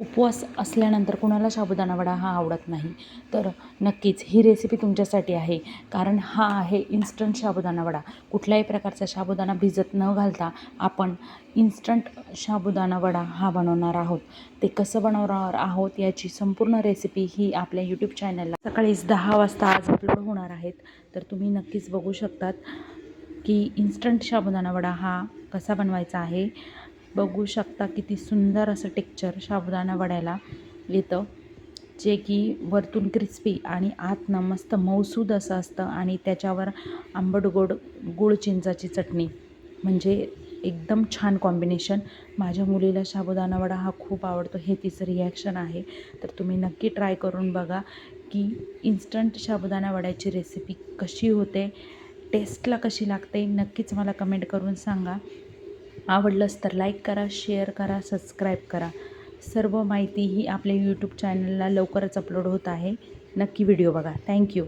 उपवास असल्यानंतर कुणाला साबुदाणा वडा हा आवडत नाही. तर नक्कीच ही रेसिपी तुमच्यासाठी आहे. कारण हा आहे इन्स्टंट साबुदाणा वडा. कुठल्याही प्रकारचा साबुदाणा भिजत न घालता आपण इन्स्टंट साबुदाणा वडा हा बनवणार आहोत. ते कसं बनवणार आहोत याची संपूर्ण रेसिपी ही आपल्या यूट्यूब चॅनलला सकाळीच दहा वाजता आज अपलोड होणार आहेत. तर तुम्ही नक्कीच बघू शकतात की इन्स्टंट साबुदाणा वडा हा कसा बनवायचा आहे. बघू शकता किती सुंदर असं टेक्चर साबुदाणा वड्याला येतं. जे की वरतून क्रिस्पी आणि आतनं मस्त मऊसूद असं असतं आणि त्याच्यावर आंबट गोड गुळ चिंचाची चटणी. म्हणजे एकदम छान कॉम्बिनेशन माझ्या मुलीला साबुदाणा वडा हा खूप आवडतो. हे तिचं रिॲक्शन आहे. तर तुम्ही नक्की ट्राय करून बघा की इन्स्टंट साबुदाणा वड्याची रेसिपी कशी होते टेस्टला कशी लागते नक्कीच मला कमेंट करून सांगा. आवडलंच तर लाईक करा शेअर करा सबस्क्राईब करा. सर्व माहिती ही आपल्या यूट्यूब चॅनलला लवकरच अपलोड होत आहे. नक्की व्हिडिओ बघा. थँक्यू